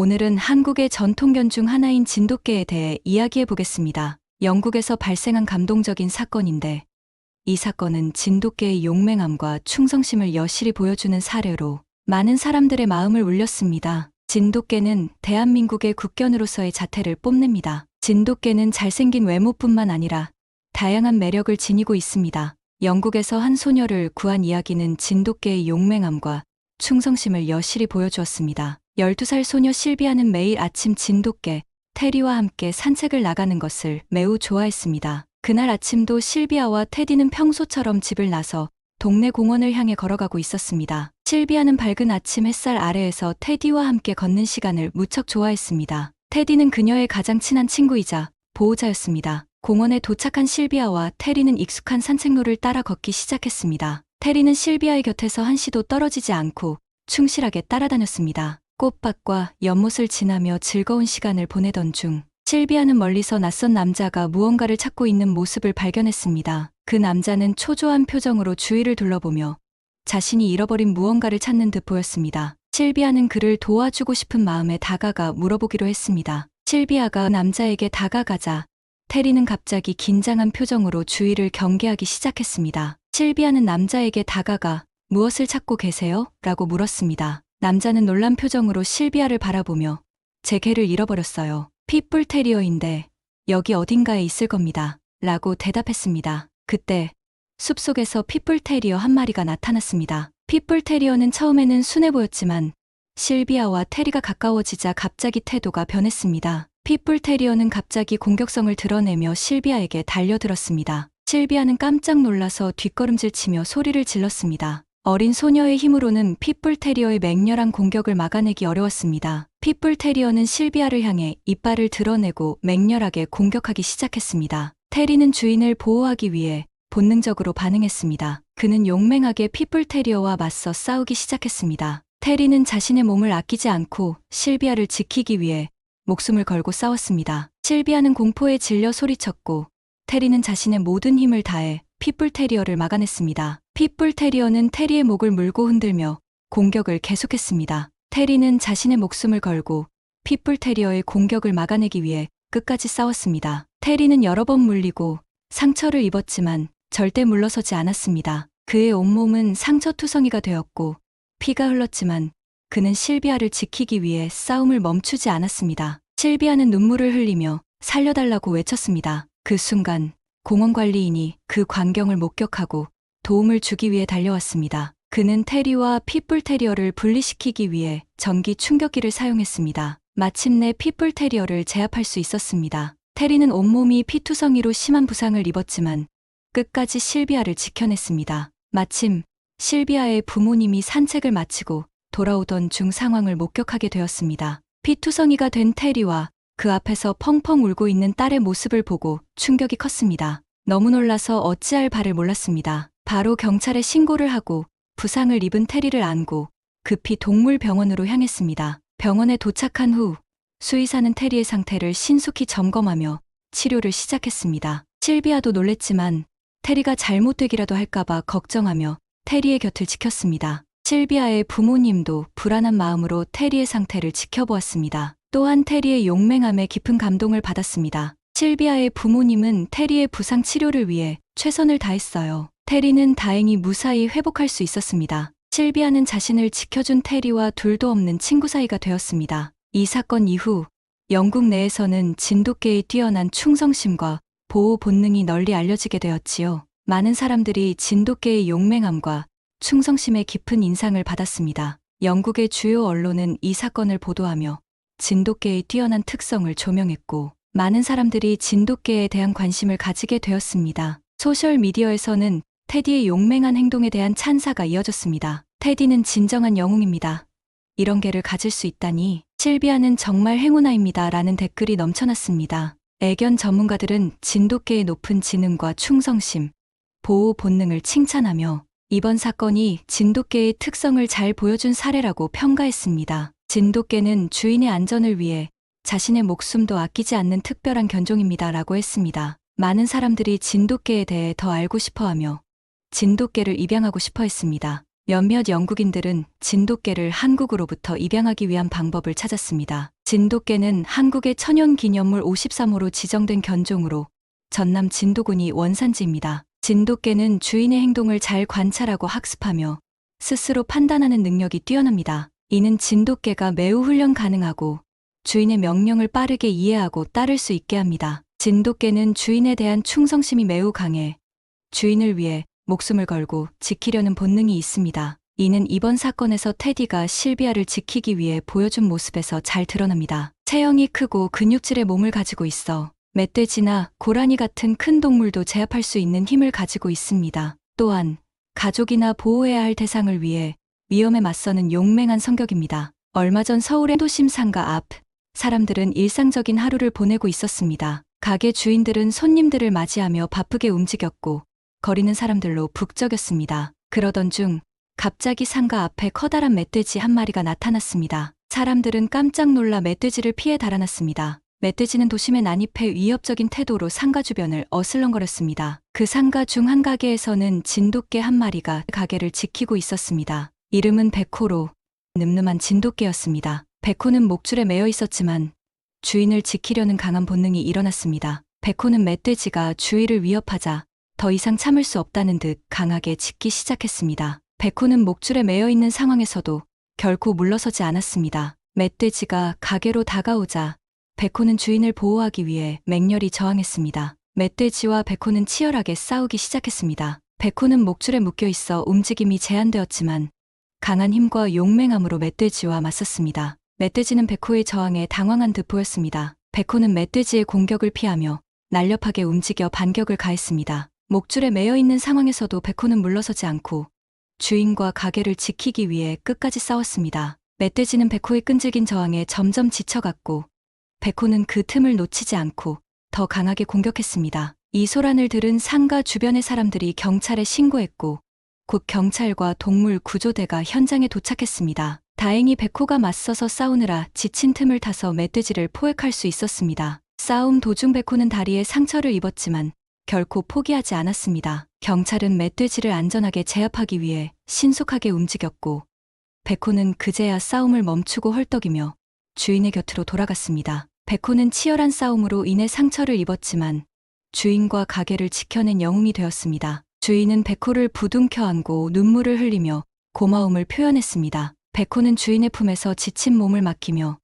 오늘은 한국의 전통견 중 하나인 진돗개에 대해 이야기해 보겠습니다. 영국에서 발생한 감동적인 사건인데, 이 사건은 진돗개의 용맹함과 충성심을 여실히 보여주는 사례로 많은 사람들의 마음을 울렸습니다. 진돗개는 대한민국의 국견으로서의 자태를 뽐냅니다. 진돗개는 잘생긴 외모뿐만 아니라 다양한 매력을 지니고 있습니다. 영국에서 한 소녀를 구한 이야기는 진돗개의 용맹함과 충성심을 여실히 보여주었습니다. 12살 소녀 실비아는 매일 아침 진돗개, 테리와 함께 산책을 나가는 것을 매우 좋아했습니다. 그날 아침도 실비아와 테디는 평소처럼 집을 나서 동네 공원을 향해 걸어가고 있었습니다. 실비아는 밝은 아침 햇살 아래에서 테디와 함께 걷는 시간을 무척 좋아했습니다. 테디는 그녀의 가장 친한 친구이자 보호자였습니다. 공원에 도착한 실비아와 테리는 익숙한 산책로를 따라 걷기 시작했습니다. 테리는 실비아의 곁에서 한시도 떨어지지 않고 충실하게 따라다녔습니다. 꽃밭과 연못을 지나며 즐거운 시간을 보내던 중 실비아는 멀리서 낯선 남자가 무언가를 찾고 있는 모습을 발견했습니다. 그 남자는 초조한 표정으로 주위를 둘러보며 자신이 잃어버린 무언가를 찾는 듯 보였습니다. 실비아는 그를 도와주고 싶은 마음에 다가가 물어보기로 했습니다. 실비아가 남자에게 다가가자 테리는 갑자기 긴장한 표정으로 주위를 경계하기 시작했습니다. 실비아는 남자에게 다가가 무엇을 찾고 계세요? 라고 물었습니다. 남자는 놀란 표정으로 실비아를 바라보며 제 개를 잃어버렸어요. 핏불 테리어인데 여기 어딘가에 있을 겁니다. 라고 대답했습니다. 그때 숲속에서 핏불 테리어 한 마리가 나타났습니다. 핏불 테리어는 처음에는 순해 보였지만 실비아와 테리가 가까워지자 갑자기 태도가 변했습니다. 핏불 테리어는 갑자기 공격성을 드러내며 실비아에게 달려들었습니다. 실비아는 깜짝 놀라서 뒷걸음질 치며 소리를 질렀습니다. 어린 소녀의 힘으로는 핏불 테리어의 맹렬한 공격을 막아내기 어려웠습니다. 핏불 테리어는 실비아를 향해 이빨을 드러내고 맹렬하게 공격하기 시작했습니다. 테리는 주인을 보호하기 위해 본능적으로 반응했습니다. 그는 용맹하게 핏불 테리어와 맞서 싸우기 시작했습니다. 테리는 자신의 몸을 아끼지 않고 실비아를 지키기 위해 목숨을 걸고 싸웠습니다. 실비아는 공포에 질려 소리쳤고 테리는 자신의 모든 힘을 다해 핏불 테리어를 막아냈습니다. 핏불 테리어는 테리의 목을 물고 흔들며 공격을 계속했습니다. 테리는 자신의 목숨을 걸고 핏불 테리어의 공격을 막아내기 위해 끝까지 싸웠습니다. 테리는 여러 번 물리고 상처를 입었지만 절대 물러서지 않았습니다. 그의 온몸은 상처투성이가 되었고 피가 흘렀지만 그는 실비아를 지키기 위해 싸움을 멈추지 않았습니다. 실비아는 눈물을 흘리며 살려달라고 외쳤습니다. 그 순간 공원 관리인이 그 광경을 목격하고 도움을 주기 위해 달려왔습니다. 그는 테리와 핏불 테리어를 분리시키기 위해 전기 충격기를 사용했습니다. 마침내 핏불 테리어를 제압할 수 있었습니다. 테리는 온몸이 피투성이로 심한 부상을 입었지만 끝까지 실비아를 지켜냈습니다. 마침 실비아의 부모님이 산책을 마치고 돌아오던 중 상황을 목격하게 되었습니다. 피투성이가 된 테리와 그 앞에서 펑펑 울고 있는 딸의 모습을 보고 충격이 컸습니다. 너무 놀라서 어찌할 바를 몰랐습니다. 바로 경찰에 신고를 하고 부상을 입은 테리를 안고 급히 동물병원으로 향했습니다. 병원에 도착한 후 수의사는 테리의 상태를 신속히 점검하며 치료를 시작했습니다. 실비아도 놀랬지만 테리가 잘못되기라도 할까봐 걱정하며 테리의 곁을 지켰습니다. 실비아의 부모님도 불안한 마음으로 테리의 상태를 지켜보았습니다. 또한 테리의 용맹함에 깊은 감동을 받았습니다. 실비아의 부모님은 테리의 부상 치료를 위해 최선을 다했어요. 테리는 다행히 무사히 회복할 수 있었습니다. 실비아는 자신을 지켜준 테리와 둘도 없는 친구 사이가 되었습니다. 이 사건 이후 영국 내에서는 진돗개의 뛰어난 충성심과 보호 본능이 널리 알려지게 되었지요. 많은 사람들이 진돗개의 용맹함과 충성심에 깊은 인상을 받았습니다. 영국의 주요 언론은 이 사건을 보도하며 진돗개의 뛰어난 특성을 조명했고 많은 사람들이 진돗개에 대한 관심을 가지게 되었습니다. 소셜 미디어에서는 테디의 용맹한 행동에 대한 찬사가 이어졌습니다. 테디는 진정한 영웅입니다. 이런 개를 가질 수 있다니 실비아는 정말 행운아입니다. 라는 댓글이 넘쳐났습니다. 애견 전문가들은 진돗개의 높은 지능과 충성심, 보호 본능을 칭찬하며 이번 사건이 진돗개의 특성을 잘 보여준 사례라고 평가했습니다. 진돗개는 주인의 안전을 위해 자신의 목숨도 아끼지 않는 특별한 견종입니다. 라고 했습니다. 많은 사람들이 진돗개에 대해 더 알고 싶어 하며 진돗개를 입양하고 싶어 했습니다. 몇몇 영국인들은 진돗개를 한국으로부터 입양하기 위한 방법을 찾았습니다. 진돗개는 한국의 천연 기념물 53호로 지정된 견종으로 전남 진도군이 원산지입니다. 진돗개는 주인의 행동을 잘 관찰하고 학습하며 스스로 판단하는 능력이 뛰어납니다. 이는 진돗개가 매우 훈련 가능하고 주인의 명령을 빠르게 이해하고 따를 수 있게 합니다. 진돗개는 주인에 대한 충성심이 매우 강해 주인을 위해 목숨을 걸고 지키려는 본능이 있습니다. 이는 이번 사건에서 테디가 실비아를 지키기 위해 보여준 모습에서 잘 드러납니다. 체형이 크고 근육질의 몸을 가지고 있어 멧돼지나 고라니 같은 큰 동물도 제압할 수 있는 힘을 가지고 있습니다. 또한 가족이나 보호해야 할 대상을 위해 위험에 맞서는 용맹한 성격입니다. 얼마 전 서울의 도심 상가 앞 사람들은 일상적인 하루를 보내고 있었습니다. 가게 주인들은 손님들을 맞이하며 바쁘게 움직였고 거리는 사람들로 북적였습니다. 그러던 중 갑자기 상가 앞에 커다란 멧돼지 한 마리가 나타났습니다. 사람들은 깜짝 놀라 멧돼지를 피해 달아났습니다. 멧돼지는 도심에 난입해 위협적인 태도로 상가 주변을 어슬렁거렸습니다. 그 상가 중 한 가게에서는 진돗개 한 마리가 가게를 지키고 있었습니다. 이름은 백호로 늠름한 진돗개였습니다. 백호는 목줄에 매여 있었지만 주인을 지키려는 강한 본능이 일어났습니다. 백호는 멧돼지가 주위를 위협하자 더 이상 참을 수 없다는 듯 강하게 짖기 시작했습니다. 백호는 목줄에 매여 있는 상황에서도 결코 물러서지 않았습니다. 멧돼지가 가게로 다가오자 백호는 주인을 보호하기 위해 맹렬히 저항했습니다. 멧돼지와 백호는 치열하게 싸우기 시작했습니다. 백호는 목줄에 묶여 있어 움직임이 제한되었지만 강한 힘과 용맹함으로 멧돼지와 맞섰습니다. 멧돼지는 백호의 저항에 당황한 듯 보였습니다. 백호는 멧돼지의 공격을 피하며 날렵하게 움직여 반격을 가했습니다. 목줄에 매여 있는 상황에서도 백호는 물러서지 않고 주인과 가게를 지키기 위해 끝까지 싸웠습니다. 멧돼지는 백호의 끈질긴 저항에 점점 지쳐갔고 백호는 그 틈을 놓치지 않고 더 강하게 공격했습니다. 이 소란을 들은 상가 주변의 사람들이 경찰에 신고했고 곧 경찰과 동물 구조대가 현장에 도착했습니다. 다행히 백호가 맞서서 싸우느라 지친 틈을 타서 멧돼지를 포획할 수 있었습니다. 싸움 도중 백호는 다리에 상처를 입었지만 결코 포기하지 않았습니다. 경찰은 멧돼지를 안전하게 제압하기 위해 신속하게 움직였고 백호는 그제야 싸움을 멈추고 헐떡이며 주인의 곁으로 돌아갔습니다. 백호는 치열한 싸움으로 인해 상처를 입었지만 주인과 가게를 지켜낸 영웅이 되었습니다. 주인은 백호를 부둥켜 안고 눈물을 흘리며 고마움을 표현했습니다. 백호는 주인의 품에서 지친 몸을 맡기며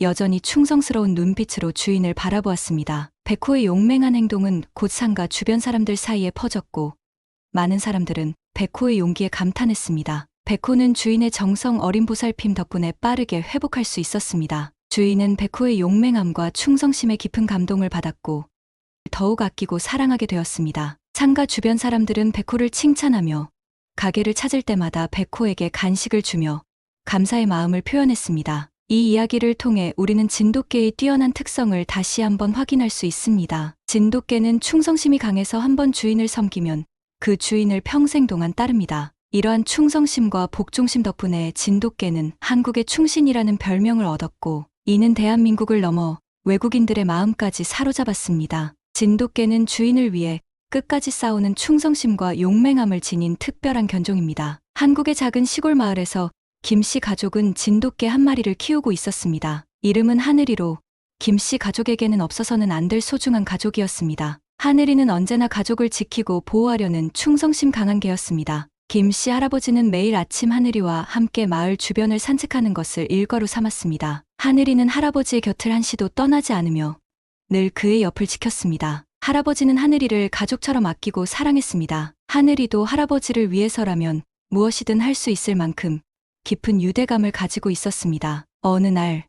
여전히 충성스러운 눈빛으로 주인을 바라보았습니다. 백호의 용맹한 행동은 곧 상가 주변 사람들 사이에 퍼졌고 많은 사람들은 백호의 용기에 감탄했습니다. 백호는 주인의 정성 어린 보살핌 덕분에 빠르게 회복할 수 있었습니다. 주인은 백호의 용맹함과 충성심에 깊은 감동을 받았고 더욱 아끼고 사랑하게 되었습니다. 상가 주변 사람들은 백호를 칭찬하며 가게를 찾을 때마다 백호에게 간식을 주며 감사의 마음을 표현했습니다. 이 이야기를 통해 우리는 진돗개의 뛰어난 특성을 다시 한번 확인할 수 있습니다. 진돗개는 충성심이 강해서 한번 주인을 섬기면 그 주인을 평생 동안 따릅니다. 이러한 충성심과 복종심 덕분에 진돗개는 한국의 충신이라는 별명을 얻었고 이는 대한민국을 넘어 외국인들의 마음까지 사로잡았습니다. 진돗개는 주인을 위해 끝까지 싸우는 충성심과 용맹함을 지닌 특별한 견종입니다. 한국의 작은 시골 마을에서 김 씨 가족은 진돗개 한 마리를 키우고 있었습니다. 이름은 하늘이로 김 씨 가족에게는 없어서는 안 될 소중한 가족이었습니다. 하늘이는 언제나 가족을 지키고 보호하려는 충성심 강한 개였습니다. 김 씨 할아버지는 매일 아침 하늘이와 함께 마을 주변을 산책하는 것을 일과로 삼았습니다. 하늘이는 할아버지의 곁을 한시도 떠나지 않으며 늘 그의 옆을 지켰습니다. 할아버지는 하늘이를 가족처럼 아끼고 사랑했습니다. 하늘이도 할아버지를 위해서라면 무엇이든 할 수 있을 만큼 깊은 유대감을 가지고 있었습니다. 어느 날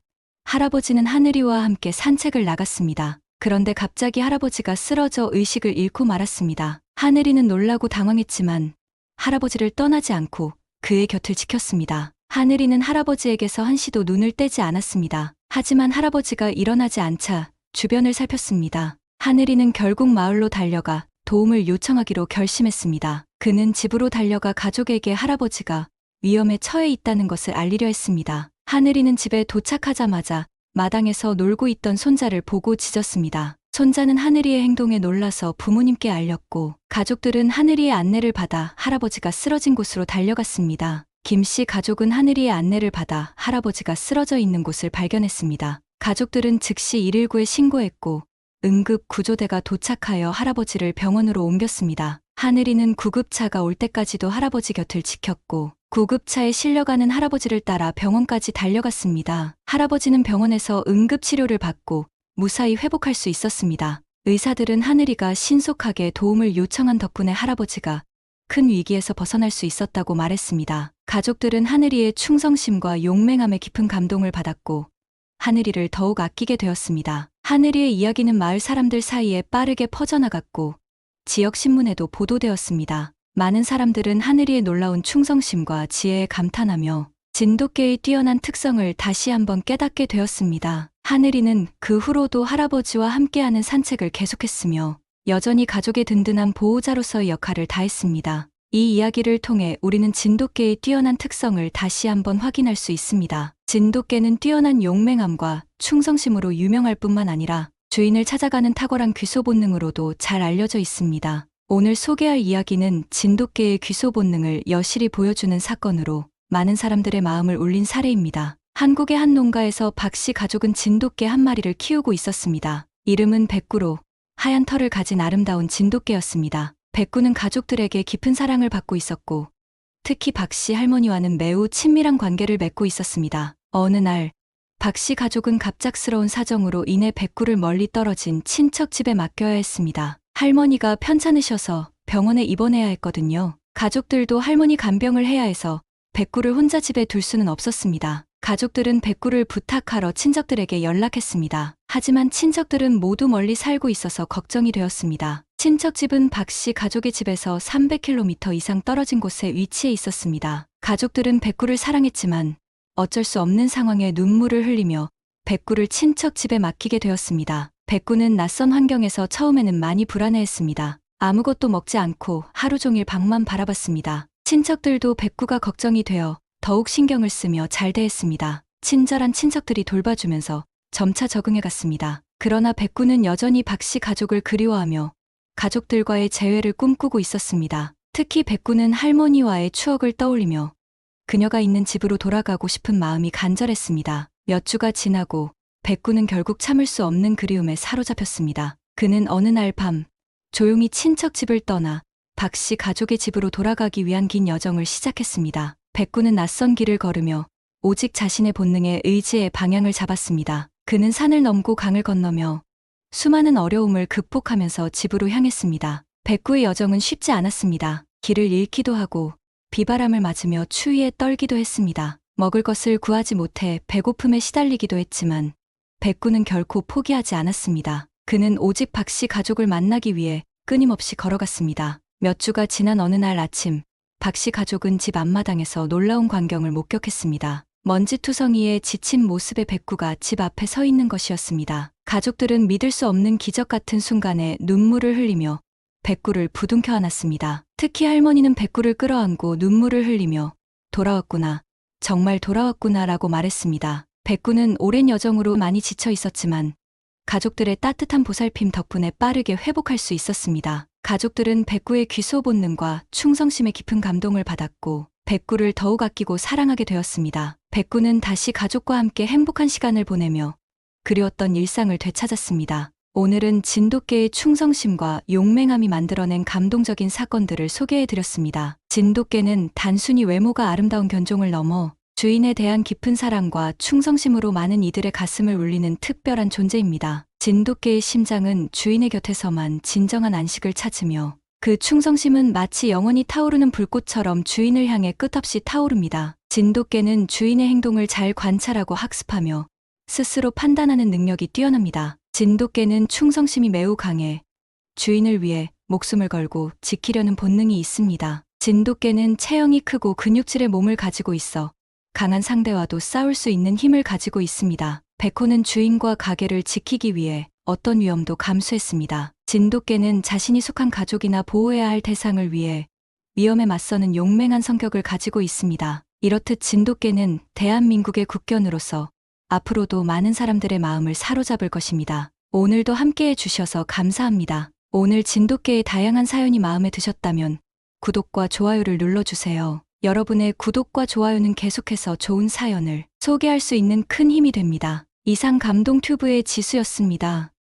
할아버지는 하늘이와 함께 산책을 나갔습니다. 그런데 갑자기 할아버지가 쓰러져 의식을 잃고 말았습니다. 하늘이는 놀라고 당황했지만 할아버지를 떠나지 않고 그의 곁을 지켰습니다. 하늘이는 할아버지에게서 한시도 눈을 떼지 않았습니다. 하지만 할아버지가 일어나지 않자 주변을 살폈습니다. 하늘이는 결국 마을로 달려가 도움을 요청하기로 결심했습니다. 그는 집으로 달려가 가족에게 할아버지가 위험에 처해 있다는 것을 알리려 했습니다. 하늘이는 집에 도착하자마자 마당에서 놀고 있던 손자를 보고 짖었습니다. 손자는 하늘이의 행동에 놀라서 부모님께 알렸고 가족들은 하늘이의 안내를 받아 할아버지가 쓰러진 곳으로 달려갔습니다. 김씨 가족은 하늘이의 안내를 받아 할아버지가 쓰러져 있는 곳을 발견했습니다. 가족들은 즉시 119에 신고했고 응급 구조대가 도착하여 할아버지를 병원으로 옮겼습니다. 하늘이는 구급차가 올 때까지도 할아버지 곁을 지켰고 구급차에 실려가는 할아버지를 따라 병원까지 달려갔습니다. 할아버지는 병원에서 응급 치료를 받고 무사히 회복할 수 있었습니다. 의사들은 하늘이가 신속하게 도움을 요청한 덕분에 할아버지가 큰 위기에서 벗어날 수 있었다고 말했습니다. 가족들은 하늘이의 충성심과 용맹함에 깊은 감동을 받았고 하늘이를 더욱 아끼게 되었습니다. 하늘이의 이야기는 마을 사람들 사이에 빠르게 퍼져나갔고 지역 신문에도 보도되었습니다. 많은 사람들은 하늘이의 놀라운 충성심과 지혜에 감탄하며 진돗개의 뛰어난 특성을 다시 한번 깨닫게 되었습니다. 하늘이는 그 후로도 할아버지와 함께하는 산책을 계속했으며 여전히 가족의 든든한 보호자로서의 역할을 다했습니다. 이 이야기를 통해 우리는 진돗개의 뛰어난 특성을 다시 한번 확인할 수 있습니다. 진돗개는 뛰어난 용맹함과 충성심으로 유명할 뿐만 아니라 주인을 찾아가는 탁월한 귀소 본능으로도 잘 알려져 있습니다. 오늘 소개할 이야기는 진돗개의 귀소 본능을 여실히 보여주는 사건으로 많은 사람들의 마음을 울린 사례입니다. 한국의 한 농가에서 박 씨 가족은 진돗개 한 마리를 키우고 있었습니다. 이름은 백구로 하얀 털을 가진 아름다운 진돗개였습니다. 백구는 가족들에게 깊은 사랑을 받고 있었고 특히 박 씨 할머니와는 매우 친밀한 관계를 맺고 있었습니다. 어느 날, 박씨 가족은 갑작스러운 사정으로 인해 백구를 멀리 떨어진 친척 집에 맡겨야 했습니다. 할머니가 편찮으셔서 병원에 입원해야 했거든요. 가족들도 할머니 간병을 해야 해서 백구를 혼자 집에 둘 수는 없었습니다. 가족들은 백구를 부탁하러 친척들에게 연락했습니다. 하지만 친척들은 모두 멀리 살고 있어서 걱정이 되었습니다. 친척 집은 박씨 가족의 집에서 300km 이상 떨어진 곳에 위치해 있었습니다. 가족들은 백구를 사랑했지만 어쩔 수 없는 상황에 눈물을 흘리며 백구를 친척 집에 맡기게 되었습니다. 백구는 낯선 환경에서 처음에는 많이 불안해했습니다. 아무것도 먹지 않고 하루 종일 방만 바라봤습니다. 친척들도 백구가 걱정이 되어 더욱 신경을 쓰며 잘 대했습니다. 친절한 친척들이 돌봐주면서 점차 적응해 갔습니다. 그러나 백구는 여전히 박씨 가족을 그리워하며 가족들과의 재회를 꿈꾸고 있었습니다. 특히 백구는 할머니와의 추억을 떠올리며 그녀가 있는 집으로 돌아가고 싶은 마음이 간절했습니다. 몇 주가 지나고 백구는 결국 참을 수 없는 그리움에 사로잡혔습니다. 그는 어느 날 밤 조용히 친척 집을 떠나 박 씨 가족의 집으로 돌아가기 위한 긴 여정을 시작했습니다. 백구는 낯선 길을 걸으며 오직 자신의 본능에 의지해 방향을 잡았습니다. 그는 산을 넘고 강을 건너며 수많은 어려움을 극복하면서 집으로 향했습니다. 백구의 여정은 쉽지 않았습니다. 길을 잃기도 하고 비바람을 맞으며 추위에 떨기도 했습니다. 먹을 것을 구하지 못해 배고픔에 시달리기도 했지만 백구는 결코 포기하지 않았습니다. 그는 오직 박 씨 가족을 만나기 위해 끊임없이 걸어갔습니다. 몇 주가 지난 어느 날 아침, 박 씨 가족은 집 앞마당에서 놀라운 광경을 목격했습니다. 먼지투성이의 지친 모습의 백구가 집 앞에 서 있는 것이었습니다. 가족들은 믿을 수 없는 기적 같은 순간에 눈물을 흘리며 백구를 부둥켜 안았습니다. 특히 할머니는 백구를 끌어안고 눈물을 흘리며 돌아왔구나. 정말 돌아왔구나 라고 말했습니다. 백구는 오랜 여정으로 많이 지쳐 있었지만 가족들의 따뜻한 보살핌 덕분에 빠르게 회복할 수 있었습니다. 가족들은 백구의 귀소 본능과 충성심에 깊은 감동을 받았고 백구를 더욱 아끼고 사랑하게 되었습니다. 백구는 다시 가족과 함께 행복한 시간을 보내며 그리웠던 일상을 되찾았습니다. 오늘은 진돗개의 충성심과 용맹함이 만들어낸 감동적인 사건들을 소개해 드렸습니다. 진돗개는 단순히 외모가 아름다운 견종을 넘어 주인에 대한 깊은 사랑과 충성심으로 많은 이들의 가슴을 울리는 특별한 존재입니다. 진돗개의 심장은 주인의 곁에서만 진정한 안식을 찾으며 그 충성심은 마치 영원히 타오르는 불꽃처럼 주인을 향해 끝없이 타오릅니다. 진돗개는 주인의 행동을 잘 관찰하고 학습하며 스스로 판단하는 능력이 뛰어납니다. 진돗개는 충성심이 매우 강해 주인을 위해 목숨을 걸고 지키려는 본능이 있습니다. 진돗개는 체형이 크고 근육질의 몸을 가지고 있어 강한 상대와도 싸울 수 있는 힘을 가지고 있습니다. 백호는 주인과 가게를 지키기 위해 어떤 위험도 감수했습니다. 진돗개는 자신이 속한 가족이나 보호해야 할 대상을 위해 위험에 맞서는 용맹한 성격을 가지고 있습니다. 이렇듯 진돗개는 대한민국의 국견으로서 앞으로도 많은 사람들의 마음을 사로잡을 것입니다. 오늘도 함께 해 주셔서 감사합니다. 오늘 진돗개의 다양한 사연이 마음에 드셨다면 구독과 좋아요를 눌러주세요. 여러분의 구독과 좋아요는 계속해서 좋은 사연을 소개할 수 있는 큰 힘이 됩니다. 이상 감동 튜브의 지수였습니다.